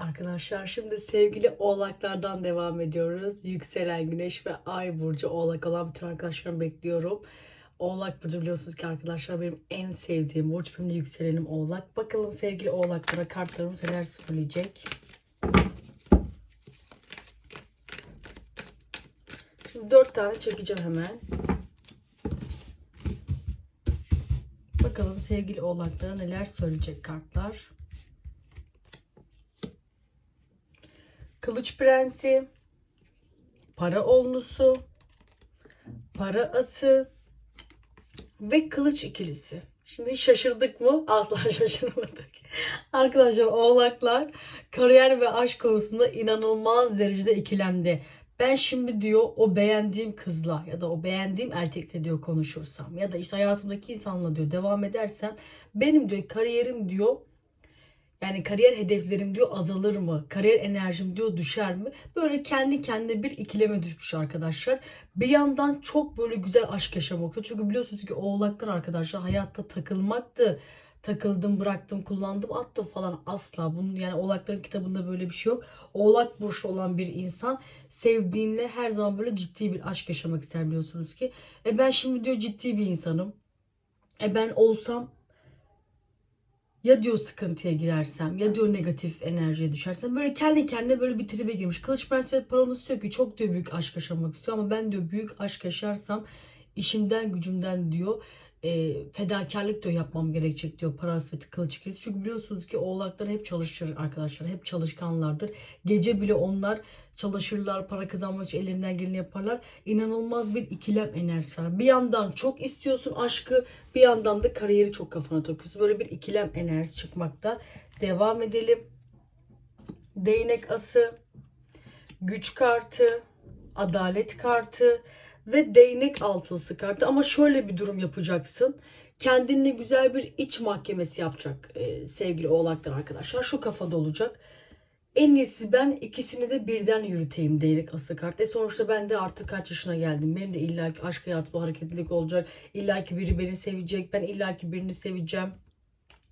Arkadaşlar şimdi sevgili oğlaklardan devam ediyoruz. Yükselen güneş ve ay burcu oğlak olan bütün arkadaşlarımı bekliyorum. Oğlak burcu biliyorsunuz ki arkadaşlar benim en sevdiğim burç. Benim yükselenim oğlak. Bakalım sevgili oğlaklara kartlarımız neler söyleyecek. Şimdi dört tane çekeceğim hemen. Bakalım sevgili oğlaklara neler söyleyecek kartlar. Kılıç Prensi, Para Olnusu, Para Ası ve Kılıç ikilisi. Şimdi şaşırdık mı? Asla şaşırmadık. Arkadaşlar oğlaklar kariyer ve aşk konusunda inanılmaz derecede ikilemde. Ben şimdi diyor o beğendiğim kızla ya da o beğendiğim erkekle diyor konuşursam ya da işte hayatımdaki insanla diyor devam edersem benim diyor kariyerim diyor yani kariyer hedeflerim diyor azalır mı? Kariyer enerjim diyor düşer mi? Böyle kendi kendine bir ikileme düşmüş arkadaşlar. Bir yandan çok böyle güzel aşk yaşamak. Çünkü biliyorsunuz ki oğlaklar arkadaşlar hayatta takılmaktı. Takıldım, bıraktım, kullandım, attım falan asla. Bunun yani oğlakların kitabında böyle bir şey yok. Oğlak burçlu olan bir insan sevdiğinle her zaman böyle ciddi bir aşk yaşamak ister biliyorsunuz ki. E ben şimdi diyor ciddi bir insanım. E ben olsam ya diyor sıkıntıya girersem ya diyor negatif enerjiye düşersem böyle kendi kendine böyle bir tribe girmiş. Kılıç Prensi Paranus diyor ki çok diyor büyük aşk yaşamak istiyor ama ben diyor büyük aşk yaşarsam işimden gücümden diyor e, fedakarlık diyor yapmam gerekecek diyor parası ve kılıç ikilisi. Çünkü biliyorsunuz ki oğlaklar hep çalışır arkadaşlar. Hep çalışkanlardır. Gece bile onlar çalışırlar, para kazanmak için ellerinden geleni yaparlar. İnanılmaz bir ikilem enerjisi var. Bir yandan çok istiyorsun aşkı, bir yandan da kariyeri çok kafana takıyorsun. Böyle bir ikilem enerjisi çıkmakta. Devam edelim. Değnek ası, güç kartı, adalet kartı ve değnek altılısı kartı. Ama şöyle bir durum yapacaksın. Kendinle güzel bir iç mahkemesi yapacak e, sevgili oğlaklar arkadaşlar. Şu kafada olacak. En iyisi ben ikisini de birden yürüteyim değnek ası kartı. E sonuçta ben de artık kaç yaşına geldim. Benim de illaki aşk hayatımda hareketlilik olacak. İllaki biri beni sevecek. Ben illaki birini seveceğim.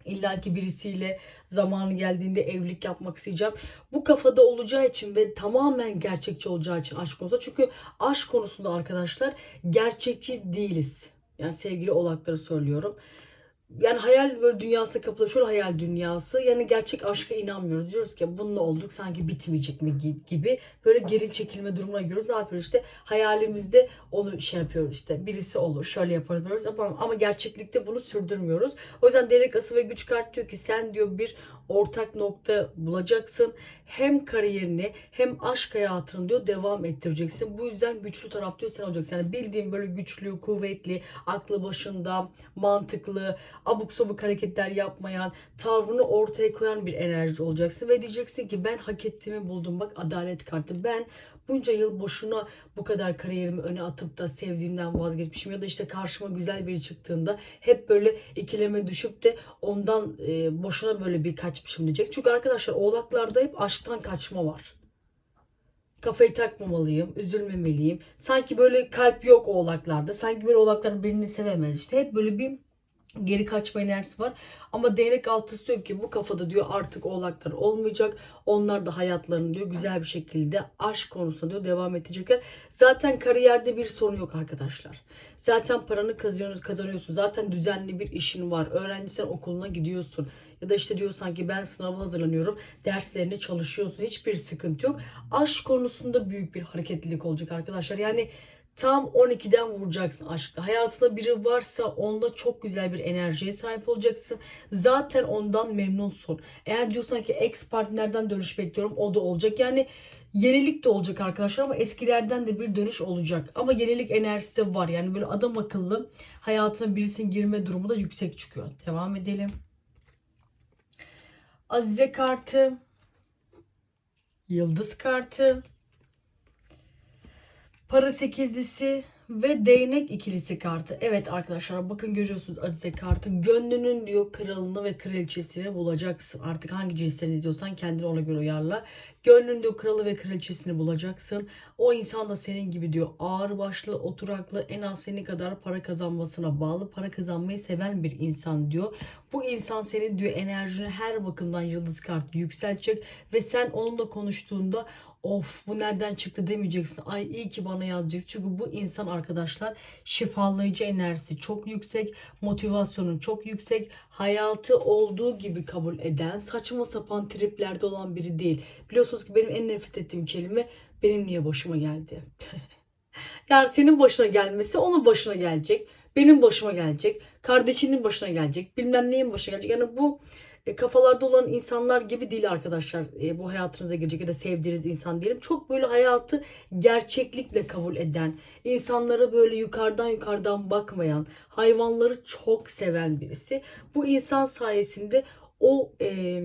İlla ki birisiyle zamanı geldiğinde evlilik yapmak isteyeceğim. Bu kafada olacağı için ve tamamen gerçekçi olacağı için aşk konusunda. Çünkü aşk konusunda arkadaşlar gerçekçi değiliz. Yani sevgili oğlakları söylüyorum. Yani hayal böyle dünyası kapılı. Şöyle hayal dünyası. Yani gerçek aşka inanmıyoruz. Diyoruz ki bununla olduk sanki bitmeyecek mi gibi. Böyle geri çekilme durumuna giriyoruz. Ne yapıyoruz işte hayalimizde onu şey yapıyoruz işte. Birisi olur şöyle yaparız diyoruz ama, ama gerçeklikte bunu sürdürmüyoruz. O yüzden Derek Ası ve Güç Kart diyor ki sen diyor bir ortak nokta bulacaksın. Hem kariyerini hem aşk hayatını diyor devam ettireceksin. Bu yüzden güçlü taraf diyor sen olacaksın. Yani bildiğin böyle güçlü, kuvvetli, aklı başında, mantıklı, abuk sabuk hareketler yapmayan, tavrını ortaya koyan bir enerji olacaksın. Ve diyeceksin ki ben hak ettiğimi buldum. Bak adalet kartı. Ben bunca yıl boşuna bu kadar kariyerimi öne atıp da sevdiğimden vazgeçmişim. Ya da işte karşıma güzel biri çıktığında hep böyle ikileme düşüp de ondan e, boşuna böyle bir kaçmışım diyecek. Çünkü arkadaşlar oğlaklarda hep aşktan kaçma var kafayı takmamalıyım, üzülmemeliyim. Sanki böyle kalp yok oğlaklarda. Sanki böyle oğlaklar birini sevemez. İşte hep böyle bir geri kaçma enerjisi var. Ama değnek altısı diyor ki bu kafada diyor artık oğlaklar olmayacak. Onlar da hayatlarını diyor güzel bir şekilde aşk konusunda diyor devam edecekler. Zaten kariyerde bir sorun yok arkadaşlar. Zaten paranı kazanıyorsun, kazanıyorsun. Zaten düzenli bir işin var. Öğrencisen okuluna gidiyorsun. Ya da işte diyor sanki ben sınava hazırlanıyorum. Derslerini çalışıyorsun. Hiçbir sıkıntı yok. Aşk konusunda büyük bir hareketlilik olacak arkadaşlar. Yani Tam 12'den vuracaksın aşkla. Hayatında biri varsa onda çok güzel bir enerjiye sahip olacaksın. Zaten ondan memnunsun. Eğer diyorsan ki ex partnerden dönüş bekliyorum o da olacak. Yani yenilik de olacak arkadaşlar ama eskilerden de bir dönüş olacak. Ama yenilik enerjisi de var. Yani böyle adam akıllı hayatına birisinin girme durumu da yüksek çıkıyor. Devam edelim. Azize kartı. Yıldız kartı. Para sekizlisi ve değnek ikilisi kartı. Evet arkadaşlar bakın görüyorsunuz Azize kartı. Gönlünün diyor kralını ve kraliçesini bulacaksın. Artık hangi cinsten izliyorsan kendini ona göre uyarla. Gönlün diyor kralı ve kraliçesini bulacaksın. O insan da senin gibi diyor ağır başlı, oturaklı, en az senin kadar para kazanmasına bağlı, para kazanmayı seven bir insan diyor. Bu insan senin diyor enerjini her bakımdan yıldız kartı yükseltecek ve sen onunla konuştuğunda of bu nereden çıktı demeyeceksin. Ay iyi ki bana yazacaksın. Çünkü bu insan arkadaşlar şifalayıcı enerjisi çok yüksek. Motivasyonu çok yüksek. Hayatı olduğu gibi kabul eden saçma sapan triplerde olan biri değil. Biliyorsunuz ki benim en nefret ettiğim kelime benim niye başıma geldi. yani senin başına gelmesi onun başına gelecek. Benim başıma gelecek. Kardeşinin başına gelecek. Bilmem neyin başına gelecek. Yani bu e, kafalarda olan insanlar gibi değil arkadaşlar. E, bu hayatınıza girecek ya da sevdiğiniz insan diyelim. Çok böyle hayatı gerçeklikle kabul eden, insanlara böyle yukarıdan yukarıdan bakmayan, hayvanları çok seven birisi. Bu insan sayesinde o e,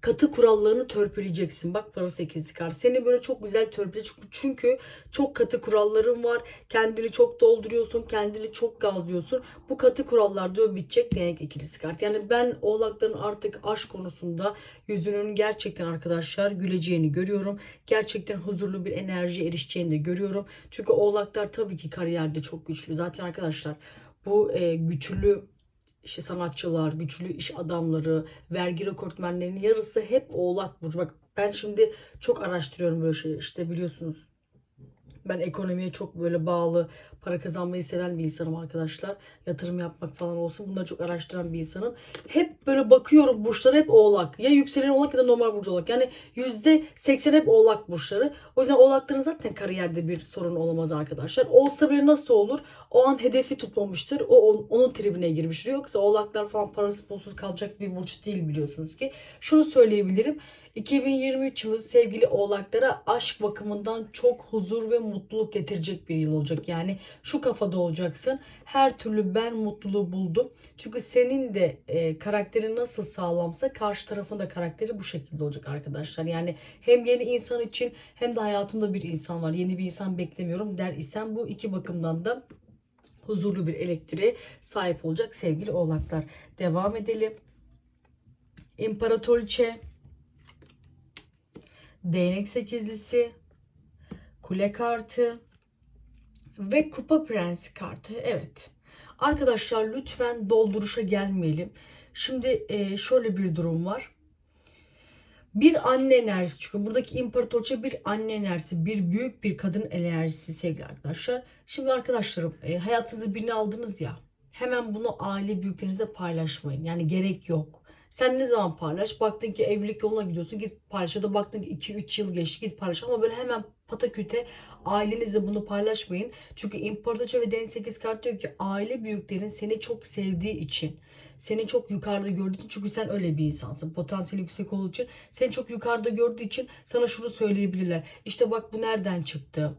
katı kurallarını törpüleyeceksin. Bak para sekizi kar. Seni böyle çok güzel törpüle çünkü çok katı kuralların var. Kendini çok dolduruyorsun. Kendini çok gazlıyorsun. Bu katı kurallar diyor bitecek değnek ikilisi kart. Yani ben oğlakların artık aşk konusunda yüzünün gerçekten arkadaşlar güleceğini görüyorum. Gerçekten huzurlu bir enerjiye erişeceğini de görüyorum. Çünkü oğlaklar tabii ki kariyerde çok güçlü. Zaten arkadaşlar bu e, güçlü işte sanatçılar, güçlü iş adamları, vergi rekortmenlerinin yarısı hep oğlak burcu. Bak ben şimdi çok araştırıyorum böyle şeyler işte biliyorsunuz. Ben ekonomiye çok böyle bağlı, para kazanmayı seven bir insanım arkadaşlar. Yatırım yapmak falan olsun. Bunları çok araştıran bir insanım. Hep böyle bakıyorum burçlar hep oğlak. Ya yükselen oğlak ya da normal burcu oğlak. Yani %80 hep oğlak burçları. O yüzden oğlakların zaten kariyerde bir sorun olamaz arkadaşlar. Olsa bile nasıl olur? O an hedefi tutmamıştır. O onun tribine girmiştir. Yoksa oğlaklar falan parası pulsuz kalacak bir burç değil biliyorsunuz ki. Şunu söyleyebilirim. 2023 yılı sevgili oğlaklara aşk bakımından çok huzur ve mutluluk getirecek bir yıl olacak. Yani şu kafada olacaksın. Her türlü ben mutluluğu buldum. Çünkü senin de e, karakterin nasıl sağlamsa karşı tarafın da karakteri bu şekilde olacak arkadaşlar. Yani hem yeni insan için hem de hayatımda bir insan var. Yeni bir insan beklemiyorum der isen bu iki bakımdan da huzurlu bir elektriğe sahip olacak sevgili oğlaklar. Devam edelim. İmparatoriçe değnek sekizlisi, kule kartı ve kupa prensi kartı. Evet. Arkadaşlar lütfen dolduruşa gelmeyelim. Şimdi e, şöyle bir durum var. Bir anne enerjisi çünkü buradaki imparatorça bir anne enerjisi, bir büyük bir kadın enerjisi sevgili arkadaşlar. Şimdi arkadaşlarım e, hayatınızı birini aldınız ya hemen bunu aile büyüklerinize paylaşmayın. Yani gerek yok. Sen ne zaman paylaş? Baktın ki evlilik yoluna gidiyorsun git paylaş. Baktın ki 2-3 yıl geçti git paylaş. Ama böyle hemen pataküte ailenizle bunu paylaşmayın. Çünkü İmparatorça ve Deniz 8 kart diyor ki aile büyüklerin seni çok sevdiği için seni çok yukarıda gördüğü için çünkü sen öyle bir insansın. Potansiyeli yüksek olduğu için seni çok yukarıda gördüğü için sana şunu söyleyebilirler. İşte bak bu nereden çıktı?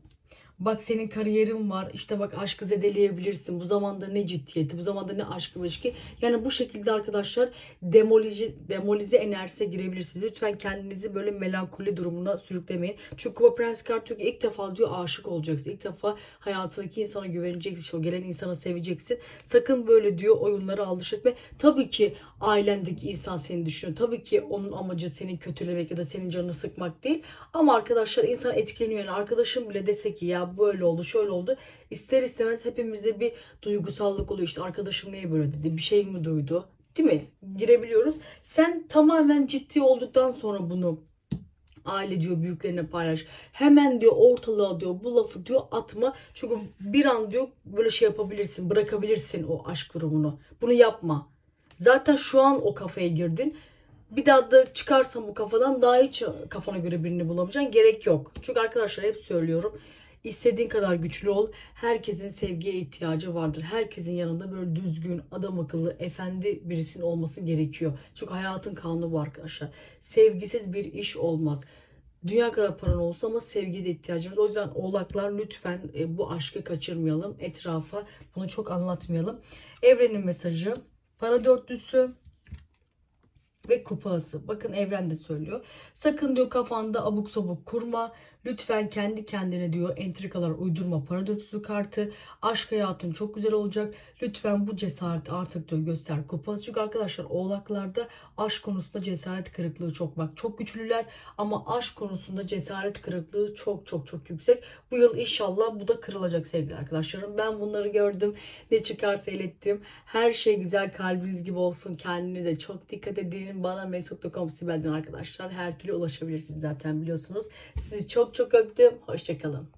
Bak senin kariyerin var. İşte bak aşkı zedeleyebilirsin. Bu zamanda ne ciddiyeti, bu zamanda ne aşkı ilişki. Yani bu şekilde arkadaşlar demolize, demolize enerjisine girebilirsiniz. Lütfen kendinizi böyle melankoli durumuna sürüklemeyin. Çünkü Kupa Prens kart diyor ki ilk defa diyor aşık olacaksın. İlk defa hayatındaki insana güveneceksin. İşte o gelen insanı seveceksin. Sakın böyle diyor oyunları aldırış etme. Tabii ki ailendeki insan seni düşünüyor. Tabii ki onun amacı seni kötülemek ya da senin canını sıkmak değil. Ama arkadaşlar insan etkileniyor. Yani arkadaşım bile dese ki ya böyle oldu şöyle oldu. İster istemez hepimizde bir duygusallık oluyor. İşte arkadaşım niye böyle dedi bir şey mi duydu değil mi? Girebiliyoruz. Sen tamamen ciddi olduktan sonra bunu aile diyor büyüklerine paylaş. Hemen diyor ortalığa diyor bu lafı diyor atma. Çünkü bir an diyor böyle şey yapabilirsin bırakabilirsin o aşk durumunu. Bunu yapma. Zaten şu an o kafaya girdin. Bir daha da çıkarsan bu kafadan daha hiç kafana göre birini bulamayacaksın. Gerek yok. Çünkü arkadaşlar hep söylüyorum. İstediğin kadar güçlü ol. Herkesin sevgiye ihtiyacı vardır. Herkesin yanında böyle düzgün, adam akıllı, efendi birisinin olması gerekiyor. Çünkü hayatın kanunu bu arkadaşlar. Sevgisiz bir iş olmaz. Dünya kadar paran olsa ama sevgiye de ihtiyacımız. O yüzden oğlaklar lütfen e, bu aşkı kaçırmayalım. Etrafa bunu çok anlatmayalım. Evrenin mesajı. Para dörtlüsü, ve kupası. Bakın evren de söylüyor. Sakın diyor kafanda abuk sabuk kurma. Lütfen kendi kendine diyor entrikalar uydurma para dörtlüsü kartı. Aşk hayatın çok güzel olacak. Lütfen bu cesareti artık diyor göster kupası. Çünkü arkadaşlar oğlaklarda aşk konusunda cesaret kırıklığı çok bak. Çok güçlüler ama aşk konusunda cesaret kırıklığı çok çok çok yüksek. Bu yıl inşallah bu da kırılacak sevgili arkadaşlarım. Ben bunları gördüm. Ne çıkarsa ilettim. Her şey güzel kalbiniz gibi olsun. Kendinize çok dikkat edin. Bana mesut.com Sibel'den arkadaşlar her türlü ulaşabilirsiniz zaten biliyorsunuz. Sizi çok öptüm. Hoşçakalın.